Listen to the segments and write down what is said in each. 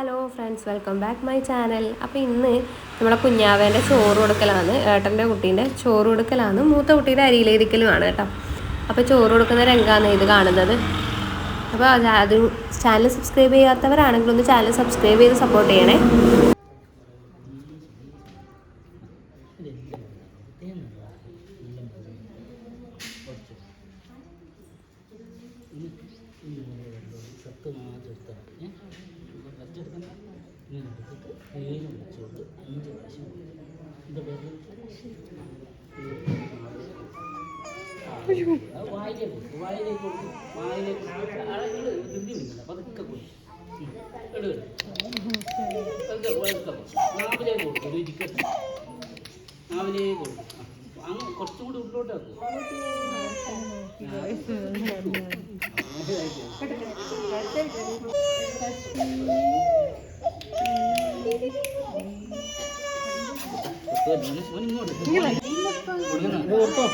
Hello friends welcome back my channel അപ്പോൾ ഇന്ന് നമ്മളെ കുഞ്ഞാവേന്റെ ചോറ് കൊടുക്കലാണ് ഏട്ടന്റെ കുട്ടീന്റെ ചോറ് കൊടുക്കലാണ് മൂത്ത കുട്ടീന്റെ അരിയിലേരിക്കലുമാണ് കേട്ടോ അപ്പോൾ ചോറ് കൊടുക്കുന്ന രംഗമാണ് ഇത് കാണുന്നത് അപ്പോൾ അത് ചാനൽ സബ്സ്ക്രൈബ് ചെയ്യാത്തവരാണെങ്കിൽ ഒന്ന് ചാനൽ സബ്സ്ക്രൈബ് ചെയ്ത് സപ്പോർട്ട് ചെയ്യണേ എടുക്കണ്ട ഇങ്ങനെ എടുത്തിട്ട് പേര് വിളിച്ചുകൊണ്ട് അഞ്ച് പ്രാവശ്യം എന്താ പേര് വായിലേക്ക് കൊടുക്കും. വായിലേക്ക് കൊടുക്കും വായിലേക്ക് കൊടുക്കും അഴകൾ ധൃതി വിളിക്കണ്ട പതുക്കെ കൊടുക്കും എടുക്കും നാവിലേക്ക് കൊടുക്കും രുചിക്കട്ടെ നാവിലേക്ക് കൊടുക്കും. അങ്ങ് കുറച്ചും കൂടി ഉള്ളിലോട്ട് വെക്കും കൊടുത്തോ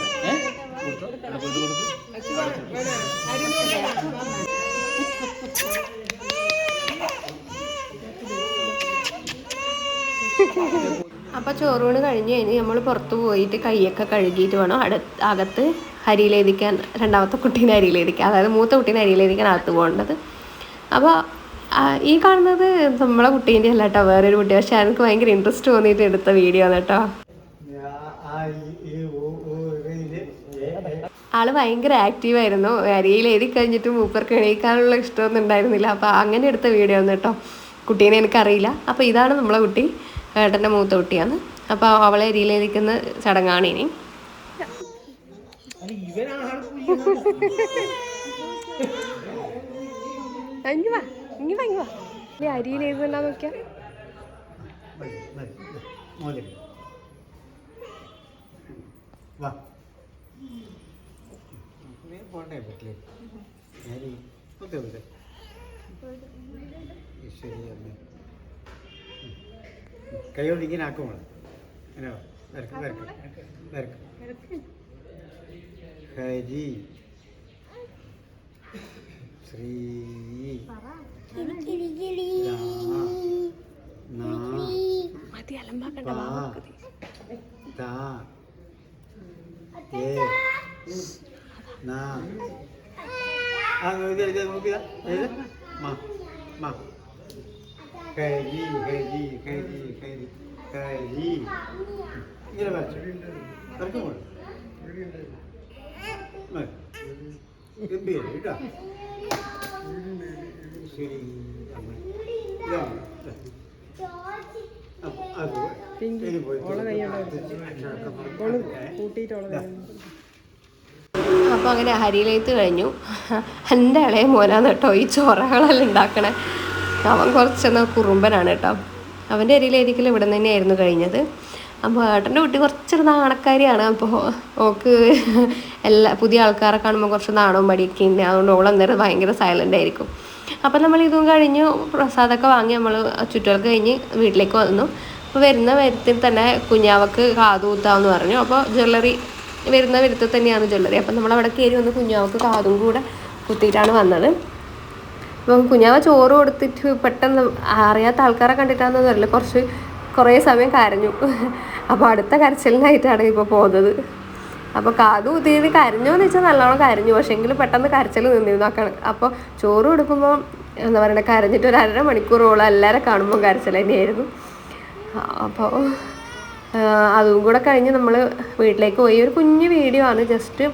അപ്പോൾ ചോറൂണ് കഴിഞ്ഞ് കഴിഞ്ഞ് നമ്മൾ പുറത്തു പോയിട്ട് കൈയൊക്കെ കഴുകിയിട്ട് വേണം. അടുത്ത് അകത്ത് അരിയിലേതിക്കാൻ രണ്ടാമത്തെ കുട്ടീനെ അരിയിലേതിക്കാൻ അതായത് മൂത്ത കുട്ടീനെ അരിയിലേതിക്കാൻ അകത്ത് പോകേണ്ടത്. അപ്പോൾ ഈ കാണുന്നത് നമ്മളെ കുട്ടീന്റെ അല്ല കേട്ടോ വേറൊരു കുട്ടി. പക്ഷെ എനിക്ക് ഭയങ്കര ഇൻട്രസ്റ്റ് തോന്നിയിട്ട് എടുത്ത വീഡിയോ ആണ് കേട്ടോ ആൾ ഭയങ്കര ആക്റ്റീവ് ആയിരുന്നു. അരിയിൽ എഴുതി കഴിഞ്ഞിട്ട് മൂപ്പർക്ക് എണീക്കാനുള്ള ഇഷ്ടമൊന്നും ഉണ്ടായിരുന്നില്ല. അപ്പോൾ അങ്ങനെ എടുത്ത വീഡിയോ ആണ് കേട്ടോ കുട്ടീനെ എനിക്കറിയില്ല. അപ്പോൾ ഇതാണ് നമ്മളെ കുട്ടി. ഏട്ടന്റെ മൂത്ത കുട്ടിയാണ്. അപ്പോൾ അവളെ അരിയിലെഴുതിക്കുന്ന ചടങ്ങാണ് ഇനി. ഇങ്ങ് വാ ഇങ്ങ് വാ ഇങ്ങ് വാ. അരിയിൽ നോക്കിയാ? പോണ്ടേ പറ്റില്ലേ ശരി അമ്മേ കൈകൊണ്ട് ഇങ്ങനെ ആക്കുമോ അങ്ങനെ വരക്കും വരക്കും. വരക്കും. ഹരി. ശ്രീ. നോക്കിയതാ മാ മാ. ഹരി ഹരി ഹരി ഹരി ഹരി ഇങ്ങനെ വരച്ചു. വരക്കും ഗംഭീരം കേട്ടോ ശരി. അപ്പോൾ അങ്ങനെ ഹരിയിലേത്ത് കഴിഞ്ഞു. എന്റെ ഇളയ മോനാണ് കേട്ടോ ഈ ചോറകളെല്ലാം ഉണ്ടാക്കണേ. അവൻ കുറച്ചൊന്ന് കുറുമ്പനാണ് കേട്ടോ. അവന്റെ അരിയിലേതിക്കലും ഇവിടെ നിന്ന് തന്നെയായിരുന്നു കഴിഞ്ഞത്. അപ്പോൾ ഏട്ടന്റെ കുട്ടി കുറച്ചൊരു നാണക്കാരിയാണ്. അപ്പോൾ ഓക്ക് എല്ലാ പുതിയ ആൾക്കാരെ കാണുമ്പോൾ കുറച്ച് നാണവും മടിയൊക്കെ ഉണ്ട്. അതുകൊണ്ട് ഓൾ അന്നേരം ഭയങ്കര സൈലന്റ് ആയിരിക്കും. അപ്പം നമ്മൾ ഇതും കഴിഞ്ഞ്. പ്രസാദമൊക്കെ വാങ്ങി നമ്മൾ ചുറ്റുകൾക്ക് കഴിഞ്ഞ് വീട്ടിലേക്ക് വന്നു. അപ്പോൾ വരുന്ന വരുത്തിൽ തന്നെ കുഞ്ഞാവക്ക് കാതുകുത്താമെന്ന് പറഞ്ഞു. അപ്പോൾ ജ്വല്ലറി വരുന്ന വരുത്തിൽ തന്നെയാണ് ജ്വല്ലറി. അപ്പം നമ്മൾ അവിടെ കയറി വന്ന് കുഞ്ഞാവക്ക് കാതും കൂടെ കുത്തിയിട്ടാണ് വന്നത്. അപ്പം കുഞ്ഞാവ ചോറ് കൊടുത്തിട്ട് പെട്ടെന്ന് അറിയാത്ത ആൾക്കാരെ കണ്ടിട്ടാണെന്ന് അറിയില്ല. കുറച്ച് കുറേ സമയം കരഞ്ഞു. അപ്പോൾ അടുത്ത കരച്ചിലിനായിട്ടാണ് ഇപ്പോൾ പോകുന്നത്. അപ്പോൾ കാതു കുത്തിയത് കരഞ്ഞോ എന്ന് വെച്ചാൽ നല്ലോണം കരഞ്ഞു. പക്ഷേ എങ്കിലും പെട്ടെന്ന് കരച്ചിൽ നിന്നിരുന്നു. അക്കാണ് അപ്പോൾ ചോറ് കൊടുക്കുമ്പോൾ എന്താ പറയുക കരഞ്ഞിട്ട് ഒരു അര മണിക്കൂറോളം എല്ലാവരെ കാണുമ്പോൾ കരച്ചിൽ തന്നെയായിരുന്നു. അപ്പോൾ അതും കൂടെ കഴിഞ്ഞ് നമ്മൾ വീട്ടിലേക്ക് പോയി. ഒരു കുഞ്ഞു വീഡിയോ ആണ്. ജസ്റ്റ്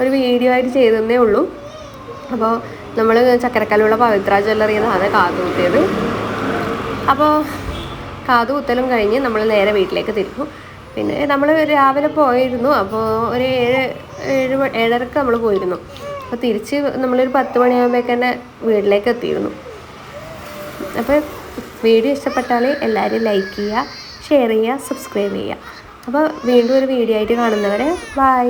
ഒരു വീഡിയോ ആയിട്ട് ചെയ്തതേ ഉള്ളൂ. അപ്പോൾ നമ്മൾ ചക്കരക്കല്ലുള്ള പവിത്ര ജ്വല്ലറി എന്നാണ് കാത് കുത്തിയത്. അപ്പോൾ കാത് കുത്തലും കഴിഞ്ഞ് നമ്മൾ നേരെ വീട്ടിലേക്ക് തിരിച്ചു പിന്നെ നമ്മൾ രാവിലെ പോയിരുന്നു. അപ്പോൾ ഒരു ഏഴ് ഏഴ് ഏഴരക്ക് നമ്മൾ പോയിരുന്നു. അപ്പോൾ തിരിച്ച് നമ്മളൊരു പത്ത് മണിയാകുമ്പോഴേക്ക് തന്നെ വീട്ടിലേക്ക് എത്തിയിരുന്നു. അപ്പോൾ വീഡിയോ ഇഷ്ടപ്പെട്ടാൽ എല്ലാവരും ലൈക്ക് ചെയ്യുക ഷെയർ ചെയ്യുക സബ്സ്ക്രൈബ് ചെയ്യുക. അപ്പോൾ വീണ്ടും ഒരു വീഡിയോ ആയിട്ട് കാണുന്നവരെ ബൈ.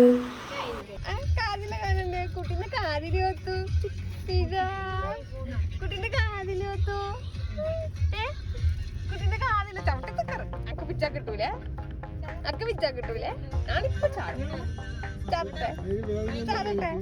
കുട്ടീന്റെ കാതിലോത്തു. കുട്ടീന്റെ കാതിലോത്തു കുട്ടിന്റെ കാതിൽ ചവിട്ടി അക്ക് പിച്ചാ കിട്ടൂലേ? അക്ക് പിച്ചാ കിട്ടൂലേ? ഞാനിപ്പോ ചാടും. ചാടട്ടെ? ചാടട്ടെ